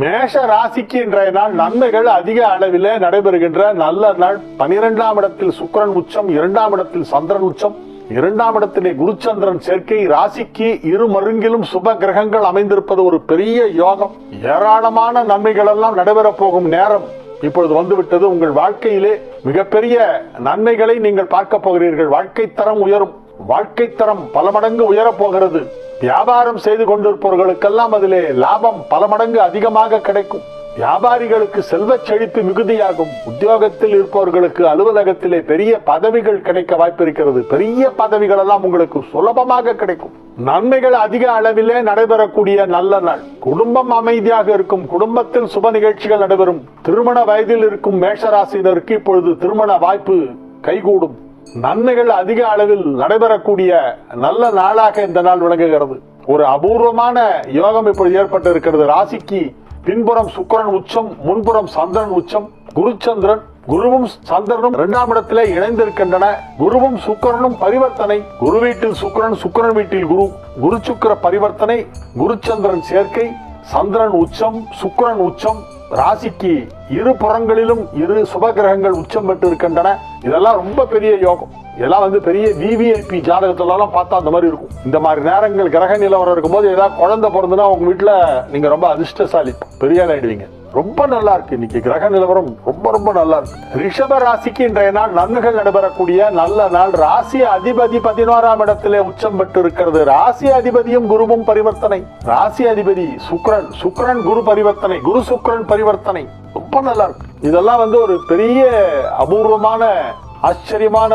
மேஷ ராசிக்கு இன்றைய நாள் நன்மைகள் அதிக அளவில் நடைபெறுகின்ற நல்ல நாள். பனிரெண்டாம் இடத்தில் சுக்கிரன் உச்சம் இரண்டாம் இடத்தில் சந்திரன் உச்சம் இரண்டாம் இடத்திலே குருச்சந்திரன் சேர்க்கை. ராசிக்கு இரு மருங்கிலும் சுப கிரகங்கள் அமைந்திருப்பது ஒரு பெரிய யோகம். ஏராளமான நன்மைகள் எல்லாம் நடைபெறப் போகும் நேரம் இப்பொழுது வந்துவிட்டது. உங்கள் வாழ்க்கையிலே மிகப்பெரிய நன்மைகளை நீங்கள் பார்க்க போகிறீர்கள். வாழ்க்கை தரம் உயரும். வாழ்க்கை தரம் பல மடங்கு உயரப் போகிறது. வியாபாரம் செய்து கொண்டிருப்பவர்களுக்கெல்லாம் அதிலே லாபம் பல மடங்கு அதிகமாக கிடைக்கும். வியாபாரிகளுக்கு செல்வ செழிப்பு மிகுதியாகும். உத்தியோகத்தில் இருப்பவர்களுக்கு அலுவலகத்திலே பெரிய பதவிகள் கிடைக்க வாய்ப்பு இருக்கிறது. பெரிய பதவிகள் எல்லாம் உங்களுக்கு சுலபமாக கிடைக்கும். நன்மைகள் அதிக அளவிலே நடைபெறக்கூடிய நல்ல நாள். குடும்பம் அமைதியாக இருக்கும். குடும்பத்தில் சுப நிகழ்ச்சிகள் நடைபெறும். திருமண வயதில் இருக்கும் மேஷராசினருக்கு இப்பொழுது திருமண வாய்ப்பு கைகூடும். நன்மைகள் அதிக அளவில் நடைபெறக்கூடிய நல்ல நாளாக இந்த நாள் விளங்குகிறது. ஒரு அபூர்வமான யோகம் இப்பொழுது ஏற்பட்டு இருக்கிறது ராசிக்கு பின்புறம் சுக்கிரன் உச்சம் முன்புறம் சந்திரன் உச்சம் குருச்சந்திரன் குருவும் சந்திரனும் இரண்டாம் இடத்திலே இணைந்திருக்கின்றன. குருவும் சுக்கிரனும் பரிவர்த்தனை. குரு வீட்டில் சுக்கிரன் சுக்கிரன் வீட்டில் குரு. குரு சுக்கிர பரிவர்த்தனை குருச்சந்திரன் சேர்க்கை சந்திரன் உச்சம் சுக்கிரன் உச்சம். ராசிக்கு இரு புறங்களிலும் இரு சுப கிரகங்கள் உச்சம் பெற்று இருக்கின்றன இதெல்லாம் ரொம்ப பெரிய யோகம். இதெல்லாம் வந்து பெரிய விவிஐபி ஜாதகத்துலலாம் பார்த்தா அந்த மாதிரி இருக்கும். இந்த மாதிரி நேரங்கள் கிரக நிலவரம் இருக்கும்போது ஏதாவது குழந்தை பிறந்துன்னா உங்க வீட்டில் நீங்க ரொம்ப அதிர்ஷ்டசாலி பெரிய ஆயிடுவீங்க ரொம்ப நல்லா இருக்கு. இன்னைக்கு கிரக நிலவரம் ரொம்ப ரொம்ப நல்லா இருக்கு. ரிஷப ராசிக்கு இன்றைய நாள் நன்மைகள் நடைபெறக்கூடிய நல்ல நாள். ராசி அதிபதி பதினோராம் இடத்திலே உச்சம் பெற்று இருக்கிறது ராசி அதிபதியும் குருவும் பரிவர்த்தனை. ராசி அதிபதி சுக்ரன். சுக்ரன் குரு பரிவர்த்தனை. குரு சுக்ரன் பரிவர்த்தனை. ரொம்ப நல்லா இருக்கும். இதெல்லாம் வந்து ஒரு பெரிய அபூர்வமான ஆச்சரியமான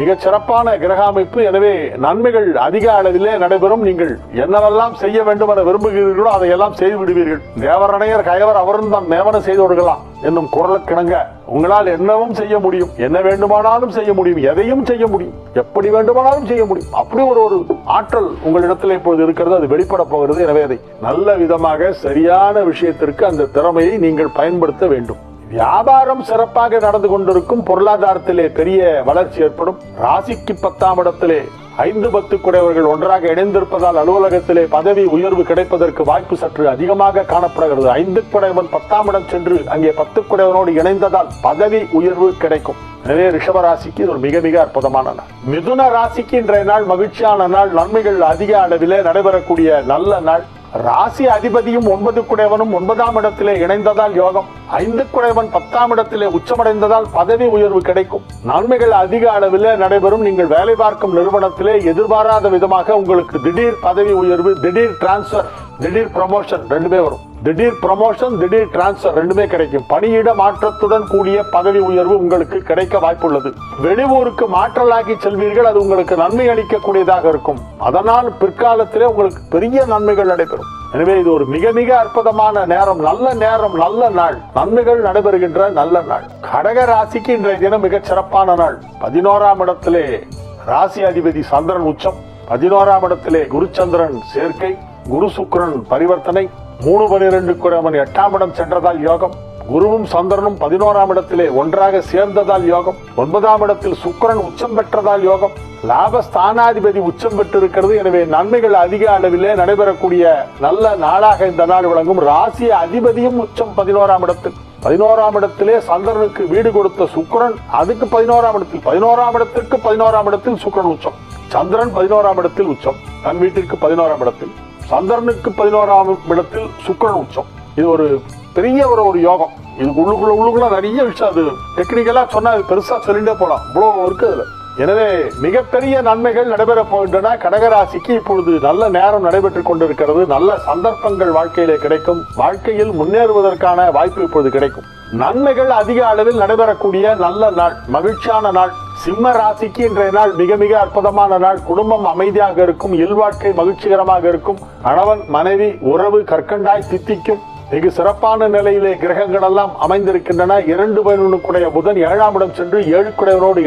மிக சிறப்பான கிரக அமைப்பு எனவே நன்மைகள் அதிக அளவிலே நடைபெறும். நீங்கள் என்னவெல்லாம் செய்ய வேண்டும் என விரும்புகிறீர்களோ அதையெல்லாம் செய்து விடுவீர்கள். தேவரணையர் கயவர் அவரும் தான் மேவன செய்து விடுகலாம் என்னும் குரலுக்கிணங்க உங்களால் என்னவும் செய்ய முடியும். என்ன வேண்டுமானாலும் செய்ய முடியும். எதையும் செய்ய முடியும். எப்படி வேண்டுமானாலும் செய்ய முடியும். அப்படி ஒரு ஒரு ஆற்றல் உங்களிடத்தில் இப்பொழுது இருக்கிறது. அது வெளிப்பட போகிறது. எனவே அதை நல்ல விதமாக சரியான விஷயத்திற்கு அந்த திறமையை நீங்கள் பயன்படுத்த வேண்டும். வியாபாரம் சிறப்பாக நடந்து கொண்டிருக்கும் பொருளாதாரத்திலே பெரிய வளர்ச்சி ஏற்படும். ராசிக்கு பத்தாம் இடத்திலே ஐந்து பத்து குடையவர்கள் ஒன்றாக இணைந்திருப்பதால் அலுவலகத்திலே பதவி உயர்வு கிடைப்பதற்கு வாய்ப்பு சற்று அதிகமாக காணப்படுகிறது. ஐந்து குடையவன் பத்தாம் இடம் சென்று அங்கே பத்து குடையவனோடு இணைந்ததால் பதவி உயர்வு கிடைக்கும். எனவே ரிஷப ராசிக்கு இது ஒரு மிக மிக அற்புதமான நாள். மிதுன ராசிக்கு இன்றைய நாள் மகிழ்ச்சியான நாள். நன்மைகள் அதிக அளவிலே நடைபெறக்கூடிய நல்ல நாள். ராசி அதிபதியும் ஒன்பது குடைவனும் ஒன்பதாம் இடத்திலே இணைந்ததால் யோகம். ஐந்து குடைவன் பத்தாம் இடத்திலே உச்சமடைந்ததால் பதவி உயர்வு கிடைக்கும். நன்மைகள் அதிக அளவில் நடைபெறும். நீங்கள் வேலை பார்க்கும் நிறுவனத்திலே எதிர்பாராத விதமாக உங்களுக்கு திடீர் பதவி உயர்வு திடீர் டிரான்ஸ்பர் திடீர் ப்ரமோஷன் ரெண்டுமே வரும். திடீர் ப்ரமோஷன் திடீர் டிரான்ஸ்பர் ரெண்டுமே கிடைக்கும். பணியிட மாற்றத்துடன் கூடிய பதவி உயர்வு உங்களுக்கு கிடைக்க வாய்ப்புள்ளது. வெளியூருக்கு மாற்றலாகி செல்வீர்கள் அது உங்களுக்கு நன்மை அளிக்கக்கூடியதாக இருக்கும். அதனால் பிற்காலத்திலே உங்களுக்கு பெரிய நன்மைகள் நடைபெறும். எனவே இது ஒரு மிக மிக அற்புதமான நேரம் நல்ல நேரம் நல்ல நாள். நன்மைகள் நடைபெறுகின்ற நல்ல நாள். கடக ராசிக்கு இன்றைய தினம் மிகச் சிறப்பான நாள். பதினோராம் இடத்திலே ராசி அதிபதி சந்திரன் உச்சம். பதினோராம் இடத்திலே குருச்சந்திரன் சேர்க்கை. குரு சுக்கரன் பரிவர்த்தனை மூணு பனிரெண்டு குரவன் எட்டாம் இடம் சென்றதால் யோகம் குருவும் சந்திரனும் பதினோராம் இடத்திலே ஒன்றாக சேர்ந்ததால் யோகம் ஒன்பதாம் இடத்தில் சுக்கரன் உச்சம் பெற்றதால் யோகம் லாபஸ்தானாதிபதி உச்சம் பெற்றிருக்கிறது. எனவே நன்மைகள் அதிக அளவிலே நடைபெறக்கூடிய நல்ல நாளாக இந்த நாள் விளங்கும். ராசி அதிபதியும் உச்சம் பதினோராம் இடத்தில். பதினோராம் இடத்திலே சந்திரனுக்கு வீடு கொடுத்த சுக்கரன் அதுக்கு பதினோராம் இடத்தில். பதினோராம் இடத்திற்கு பதினோராம் இடத்தில் சுக்கரன் உச்சம். சந்திரன் பதினோராம் இடத்தில் உச்சம். தன் வீட்டிற்கு பதினோராம் இடத்தில். சந்திரனுக்கு பதினோராம் இடத்தில் சுக்கிரன் உச்சம். இது ஒரு பெரிய ஒரு ஒரு யோகம். இது உள்ளுக்குள்ள உள்ளுக்குள்ள நிறைய விஷயம். அது டெக்னிக்கலா சொன்னா அது பெருசா சொல்லிட்டே போலாம். இவ்வளோ இருக்கு அதுல. எனவே மிகப்பெரிய நன்மைகள் நடைபெற போகின்றன. கடகராசிக்கு இப்பொழுது நல்ல நேரம் நடைபெற்றுக் கொண்டிருக்கிறது. நல்ல சந்தர்ப்பங்கள் வாழ்க்கையிலே கிடைக்கும். வாழ்க்கையில் முன்னேறுவதற்கான வாய்ப்பு இப்பொழுது கிடைக்கும். நன்மைகள் அதிக அளவில் நடைபெறக்கூடிய நல்ல நாள். மகிழ்ச்சியான நாள். சிம்ம ராசிக்கு இன்றைய நாள் மிக மிக அற்புதமான நாள். குடும்பம் அமைதியாக இருக்கும் இல்வாழ்க்கை மகிழ்ச்சிகரமாக இருக்கும். கணவன் மனைவி உறவு கற்கண்டாய் தித்திக்கும். மிக சிறப்பான நிலையிலே கிரகங்கள் எல்லாம் அமைந்திருக்கின்றன. இரண்டு பதினொன்றுக்குடைய புதன் ஏழாம் இடம் சென்று ஏழு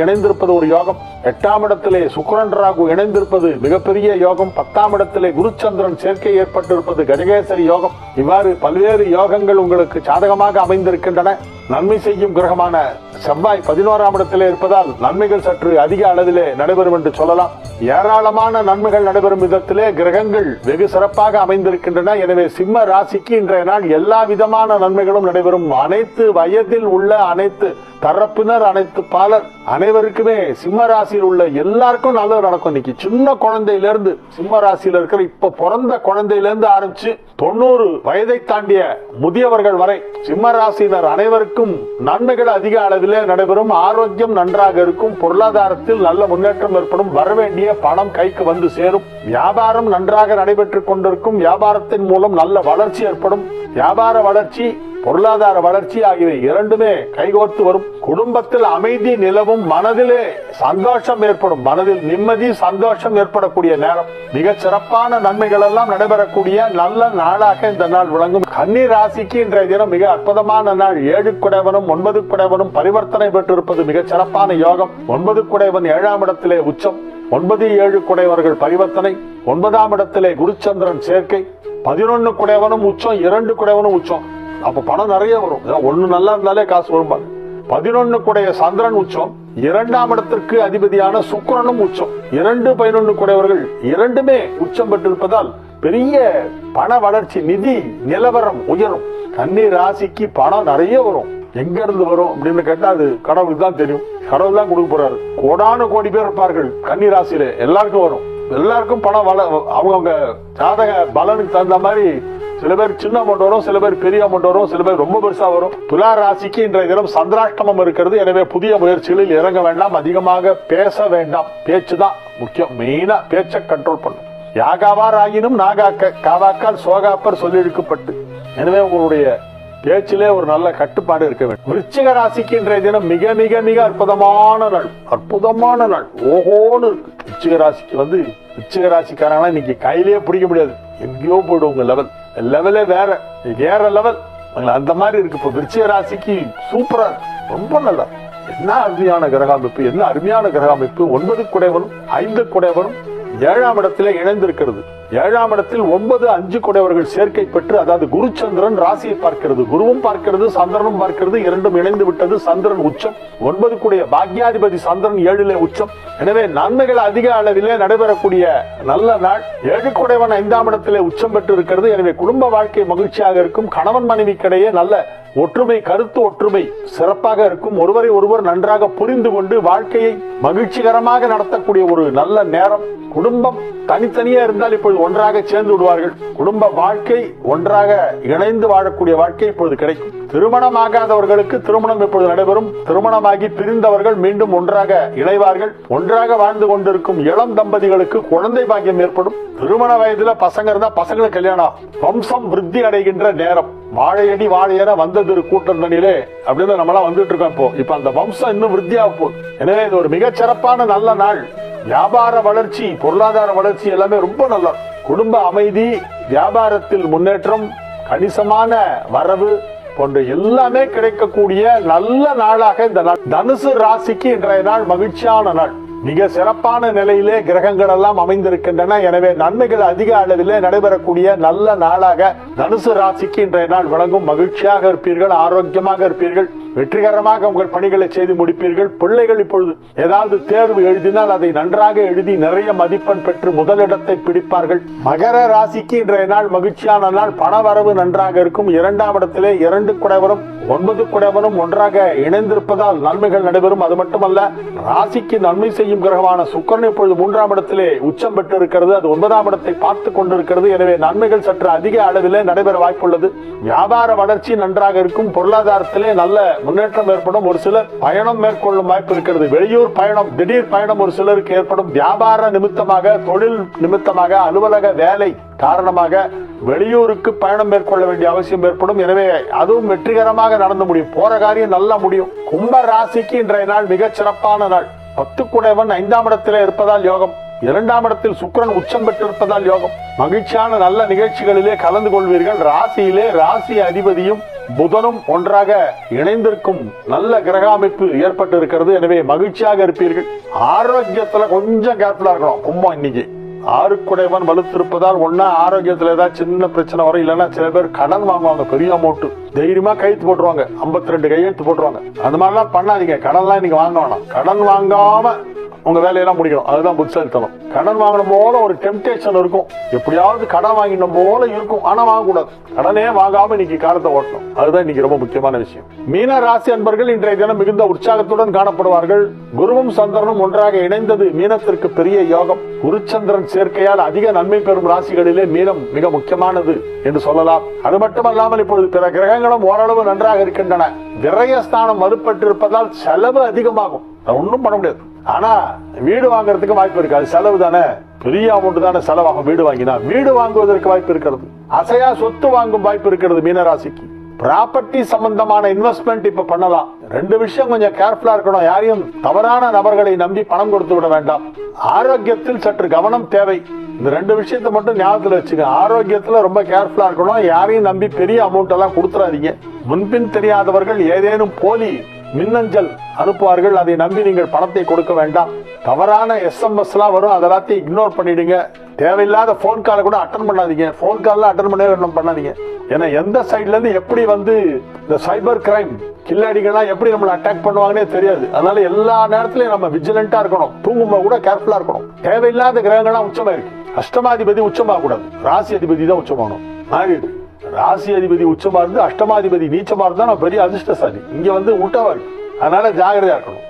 இணைந்திருப்பது ஒரு யோகம். எட்டாம் இடத்திலே சுக்கரன் ராகு இணைந்திருப்பது மிகப்பெரிய யோகம். பத்தாம் இடத்திலே குருச்சந்திரன் சேர்க்கை ஏற்பட்டிருப்பது கஜகேசரி யோகம். இவ்வாறு பல்வேறு யோகங்கள் உங்களுக்கு சாதகமாக அமைந்திருக்கின்றன. நன்மை செய்யும் கிரகமான செவ்வாய் பதினோராம் இடத்திலே இருப்பதால் நன்மைகள் சற்று அதிக அளவிலே நடைபெறும் என்று சொல்லலாம். ஏராளமான நன்மைகள் நடைபெறும் விதத்திலே கிரகங்கள் வெகு சிறப்பாக அமைந்திருக்கின்றன. எனவே சிம்ம ராசிக்கு இன்றைய நாள் எல்லா விதமான நன்மைகளும் நடைபெறும். அனைத்து வயதில் உள்ள அனைத்து தரப்பினர் அனைத்து பாலர் அனைவருக்குமே சிம்ம ராசியில் உள்ள எல்லாருக்கும் நல்லது நடக்கும். இன்னைக்கு சின்ன குழந்தையிலிருந்து சிம்ம ராசியில் இருக்கிற இப்ப பிறந்த குழந்தையிலிருந்து ஆரம்பிச்சு தொண்ணூறு வயதை தாண்டிய முதியவர்கள் வரை சிம்ம ராசியினர் அனைவருக்கும் நன்மைகள் அதிக அளவிலே நடைபெறும். ஆரோக்கியம் நன்றாக இருக்கும். பொருளாதாரத்தில் நல்ல முன்னேற்றம் ஏற்படும். வரவேண்டிய பணம் கைக்கு வந்து சேரும். வியாபாரம் நன்றாக நடைபெற்றுக் கொண்டிருக்கும் வியாபாரத்தின் மூலம் நல்ல வளர்ச்சி ஏற்படும். வியாபார வளர்ச்சி பொருளாதார வளர்ச்சி ஆகியவை இரண்டுமே கைகோர்த்து வரும். குடும்பத்தில் அமைதி நிலவும் மனதிலே சந்தோஷம் ஏற்படும். மனதில் நிம்மதி சந்தோஷம் ஏற்படக்கூடிய நேரம். மிக சிறப்பான நன்மைகள் எல்லாம் நடைபெறக்கூடிய நல்ல நாளாக இந்த நாள் விளங்கும். கன்னி ராசிக்கு இன்றைய தினம் மிக அற்புதமான நாள். ஏழு குடைவனும் ஒன்பது குடைவனும் பரிவர்த்தனை பெற்றிருப்பது மிக சிறப்பான யோகம். ஒன்பது குடைவன் ஏழாம் இடத்திலே உச்சம். ஒன்பது ஏழு குடைவர்கள் பரிவர்த்தனை ஒன்பதாம் இடத்திலே குருச்சந்திரன் சேர்க்கை பதினொன்னு குடைவனும் உச்சம் இரண்டு குடைவனும் உச்சம். அப்ப பணம் நிறைய வரும். ஒண்ணு நல்லா இருந்தாலே காசு வரும்பாங்க. பதினொன்னு குடைய சந்திரன் உச்சம் இரண்டாம் இடத்திற்கு அதிபதியான சுக்கரனும் உச்சம். இரண்டு பதினொன்னு குடையவர்கள் இரண்டுமே உச்சம் பெற்றிருப்பதால் பெரிய பண வளர்ச்சி நிதி நிலவரம் உயரும். கன்னி ராசிக்கு பணம் நிறைய வரும். எங்க இருந்து வரும் அப்படின்னு கேட்டா அது கடவுளுக்கு தான் தெரியும். கடவுள் தான் கொடுக்க போறாரு. கோடானு கோடி பேர் இருப்பார்கள். கன்னி ராசியில எல்லாருக்கும் வரும். எல்லாருக்கும் பணம் வள அவங்கவுங்க ஜாதக பலனுக்கு தகுந்த மாதிரி சில பேர் சின்ன அமௌண்ட் வரும் சில பேர் பெரிய அமௌண்ட் வரும் சில பேர் ரொம்ப பெருசா வரும். துலா ராசிக்கு இன்றைய தினம் சந்திராஷ்டமம் இருக்கிறது. எனவே புதிய முயற்சிகளில் இறங்க வேண்டாம். அதிகமாக பேச வேண்டாம். பேச்சு தான் முக்கியம். மெயினா பேச்சை கண்ட்ரோல் பண்ணும். யாகாவார் ஆகினும் நாகாக்க காவாக்கால் சோகாப்பர் சொல்லி இழுக்கப்பட்டு எனவே உங்களுடைய பேச்சிலே ஒரு நல்ல கட்டுப்பாடு இருக்க வேண்டும். விருச்சிக ராசிக்கு இன்றைய தினம் மிக மிக மிக அற்புதமான நாள். அற்புதமான நாள். ஓஹோன்னு இருக்கு. விருச்சிக ராசிக்கு வந்து விருச்சிக ராசிக்காரங்க இன்னைக்கு கையிலேயே பிடிக்க முடியாது. எங்கேயோ போயிடும் உங்க லெவல் லெவலே வேற. வேற லெவல் அந்த மாதிரி இருக்கு. இப்ப விருச்சிக ராசிக்கு சூப்பரா ரொம்ப நல்லா என்ன அருமையான கிரக அமைப்பு என்ன அருமையான கிரக அமைப்பு ஒன்பது குடைவனும் ஐந்து குடைவனும் ஏழாம் இடத்துல இணைந்திருக்கிறது. ஏழாம் இடத்தில் ஒன்பது அஞ்சு குடையவர்கள் சேர்க்கை பெற்று அதாவது குருச்சந்திரன் ராசியை பார்க்கிறது குருவும் பார்க்கிறது சந்திரனும் பார்க்கிறது இரண்டும் இணைந்து விட்டது சந்திரன் உச்சம். ஒன்பது கூடிய பாக்யாதிபதி சந்திரன் ஏழிலே உச்சம். எனவே நன்மைகள் அதிக அளவிலே நடைபெறக்கூடிய நல்ல நாள். ஏழு குடைவன் ஐந்தாம் இடத்திலே உச்சம் பெற்று இருக்கிறது எனவே குடும்ப வாழ்க்கை மகிழ்ச்சியாக இருக்கும். கணவன் மனைவிக்கிடையே நல்ல ஒற்றுமை கருத்து ஒற்றுமை சிறப்பாக இருக்கும். ஒருவரை ஒருவர் நன்றாக புரிந்து கொண்டு வாழ்க்கையை மகிழ்ச்சிகரமாக நடத்தக்கூடிய ஒரு நல்ல நேரம். குடும்பம் தனித்தனியா இருந்தால் இப்பொழுது ஒன்றாக சேர்ந்து விடுவார்கள். குடும்ப வாழ்க்கை ஒன்றாக இணைந்து வாழக்கூடிய வாழ்க்கை இப்பொழுது கிடைக்கும். திருமணமாகாதவர்களுக்கு திருமணம் இப்பொழுது நடைபெறும். திருமணமாகி பிரிந்தவர்கள் மீண்டும் ஒன்றாக இணைவார்கள். ஒன்றாக வாழ்ந்து கொண்டிருக்கும் இளம் தம்பதிகளுக்கு குழந்தை பாக்கியம் ஏற்படும். திருமண வயதுல பசங்க இருந்தா பசங்களுக்கு கல்யாணம் ஆகும். வம்சம் விருத்தி அடைகின்ற நேரம். வாழையடி வாழையன வந்ததிரு கூட்டணிலே அப்படின்னு நம்மளாம் வந்துட்டு இருக்கோம் இப்போ. இப்ப அந்த வம்சம் இன்னும் விருத்தியாக போகுது. எனவே இது ஒரு மிகச் சிறப்பான நல்ல நாள். வியாபார வளர்ச்சி பொருளாதார வளர்ச்சி எல்லாமே ரொம்ப நல்லா குடும்ப அமைதி வியாபாரத்தில் முன்னேற்றம் கணிசமான வரவு போன்ற எல்லாமே கிடைக்கக்கூடிய நல்ல நாளாக இந்த நாள். தனுசு ராசிக்கு இன்றைய நாள் மகிழ்ச்சியான நாள். மிக சிறப்பான நிலையிலே கிரகங்கள் எல்லாம் அமைந்திருக்கின்றன. எனவே நன்மைகள் அதிக அளவிலே நடைபெறக்கூடிய நல்ல நாளாக தனுசு ராசிக்கு இன்றைய நாள் வழங்கும் மகிழ்ச்சியாக இருப்பீர்கள் ஆரோக்கியமாக இருப்பீர்கள். வெற்றிகரமாக உங்கள் பணிகளை செய்து முடிப்பீர்கள். பிள்ளைகள் இப்பொழுது ஏதாவது தேர்வு எழுதினால் அதை நன்றாக எழுதி நிறைய மதிப்பெண் பெற்று முதலிடத்தை பிடிப்பார்கள். மகர ராசிக்கு இன்றைய நாள் மகிழ்ச்சியான நாள். பணவரவு நன்றாக இருக்கும். இரண்டாம் இடத்திலே இரண்டு குடைவரும் ஒன்பது குடைவரும் ஒன்றாக இணைந்திருப்பதால் நன்மைகள் நடைபெறும். அது மட்டுமல்ல ராசிக்கு நன்மை செய்யும் கிரகமான சுக்கரன் இப்பொழுது மூன்றாம் இடத்திலே உச்சம் பெற்று இருக்கிறது அது ஒன்பதாம் இடத்தை பார்த்து கொண்டிருக்கிறது. எனவே நன்மைகள் சற்று அதிக அளவிலே நடைபெற வாய்ப்புள்ளது. வியாபார வளர்ச்சி நன்றாக இருக்கும். பொருளாதாரத்திலே நல்ல முன்னேற்றம் ஏற்படும். ஒரு சிலர் பயணம் மேற்கொள்ளும் வாய்ப்பு இருக்கிறது. வெளியூர் பயணம் திடீர் பயணம் ஒரு சிலருக்கு ஏற்படும். வியாபார நிமித்தமாக தொழில் நிமித்தமாக அலுவலக வேலை காரணமாக வெளியூருக்கு பயணம் மேற்கொள்ள வேண்டிய அவசியம் ஏற்படும். எனவே அதுவும் வெற்றிகரமாக நடந்து முடியும். போற காரியம் நல்லா முடியும். கும்ப ராசிக்கு இன்றைய நாள் மிகச் சிறப்பான நாள். பத்து குடைவன் ஐந்தாம் இடத்திலே இருப்பதால் யோகம். இரண்டாம் இடத்தில் சுக்கிரன் உச்சம் பெற்றிருப்பதால் யோகம். மகிழ்ச்சியான நல்ல நிகழ்ச்சிகளிலே கலந்து கொள்வீர்கள். ராசியிலே ராசி அதிபதியும் புதனும் ஒன்றாக இணைந்திருக்கும் நல்ல கிரக அமைப்பு ஏற்பட்டு இருக்கிறது எனவே மகிழ்ச்சியாக இருப்பீர்கள். ஆரோக்கியத்துல கொஞ்சம் கேர்ஃபுல்லா இருக்கணும். கும்பம் இன்னைக்கு. ஆறுக்குடைவன் வலுத்திருப்பதால் ஒன்னா ஆரோக்கியத்துல ஏதாவது சின்ன பிரச்சனை வரும். இல்லைன்னா சில பேர் கடன் வாங்குவாங்க. பெரிய அமௌண்ட் தைரியமா கையெழுத்து போட்டுருவாங்க. 52 ரெண்டு கையெழுத்து போட்டுருவாங்க. அந்த மாதிரிலாம் பண்ணாதீங்க. கடன்லாம் நீங்க வாங்க வேணாம். கடன் வாங்காம உங்க வேலையெல்லாம் முடிக்கணும். அதுதான் புத்திசாலித்தனம். கடன் வாங்கின போல ஒரு டெம்டேஷன் இருக்கும். எப்படியாவது கடன் வாங்கின போல இருக்கும். ஆனா வாங்கக்கூடாது. கடனே வாங்காம இன்னைக்கு காலத்தை ஓட்டணும். அதுதான் இன்னைக்கு ரொம்ப முக்கியமான விஷயம். மீன ராசி அன்பர்கள் இன்றைய தினம் மிகுந்த உற்சாகத்துடன் காணப்படுவார்கள். குருவும் சந்திரனும் ஒன்றாக இணைந்தது மீனத்திற்கு பெரிய யோகம். குருச்சந்திரன் சேர்க்கையால் அதிக நன்மை பெறும் ராசிகளிலே மீனம் மிக முக்கியமானது என்று சொல்லலாம். அது மட்டுமல்லாமல் இப்பொழுது பிற கிரகங்களும் ஓரளவு நன்றாக இருக்கின்றன. விரயஸ்தானம் மறுபட்டிருப்பதால் செலவு அதிகமாகும். ஒன்றும் பண்ண முடியாது. ஆனா வீடு வாங்குறதுக்கு வாய்ப்பு இருக்காது செலவு தானே? பெரிய அமௌண்ட் தானே செலவாகும் வீடு வாங்கினா. வீடு வாங்குவதற்கு வாய்ப்பு இருக்கிறது. அசையா சொத்து வாங்கும் வாய்ப்பு இருக்கிறது மீனராசிக்கு. ப்ராப்பர்ட்டி சம்பந்தமான இன்வெஸ்ட்மெண்ட் இப்ப பண்ணலாம். ரெண்டு விஷயம் கொஞ்சம் கேர்ஃபுல்லா இருக்கணும். யாரையும் தவறான நபர்களை நம்பி பணம் கொடுத்து விட வேண்டாம். ஆரோக்கியத்தில் சற்று கவனம் தேவை. இந்த ரெண்டு விஷயத்த மட்டும் ஞாபகத்தில் வச்சுக்க. ஆரோக்கியத்தில் ரொம்ப கேர்ஃபுல்லாக இருக்கணும். யாரையும் நம்பி பெரிய அமௌண்ட் எல்லாம் கொடுத்துறாதீங்க. முன்பின் தெரியாதவர்கள் ஏதேனும் போலி மின்னஞ்சல் அனுப்புவார்கள். அதை நம்பி நீங்கள் பணத்தை கொடுக்க வேண்டாம். தவறான எஸ்எம்எஸ் எல்லாம் வரும். அதெல்லாத்தையும் இக்னோர் பண்ணிடுங்க. தேவையில்லாத போன் காலை கூட அட்டன் பண்ணாதீங்க. போன் கால்லாம் அட்டன் பண்ணவே வேண்டாம் பண்ணாதீங்க. ஏன்னா எந்த சைட்ல இருந்து எப்படி வந்து இந்த சைபர் கிரைம் கில்லாடிகள்லாம் எப்படி நம்மளை அட்டாக் பண்ணுவாங்கன்னே தெரியாது. அதனால எல்லா நேரத்துலையும் நம்ம விஜிலண்டா இருக்கணும். தூங்கும்போது கூட கேர்ஃபுல்லா இருக்கணும். தேவையில்லாத கிரகங்கள்லாம் உச்சமா இருக்குது அஷ்டமாதிபதி உச்சமாக கூடாது ராசி அதிபதி தான் உச்சமாகணும். மாறிடு ராசி அதிபதி உச்சமா இருந்து அஷ்டமாதிபதி நீச்சமா இருந்தா நான் பெரிய அதிர்ஷ்டசாலி. இங்க வந்து உல்டாவா இருக்கு அதனால ஜாகிரதையா இருக்கணும்.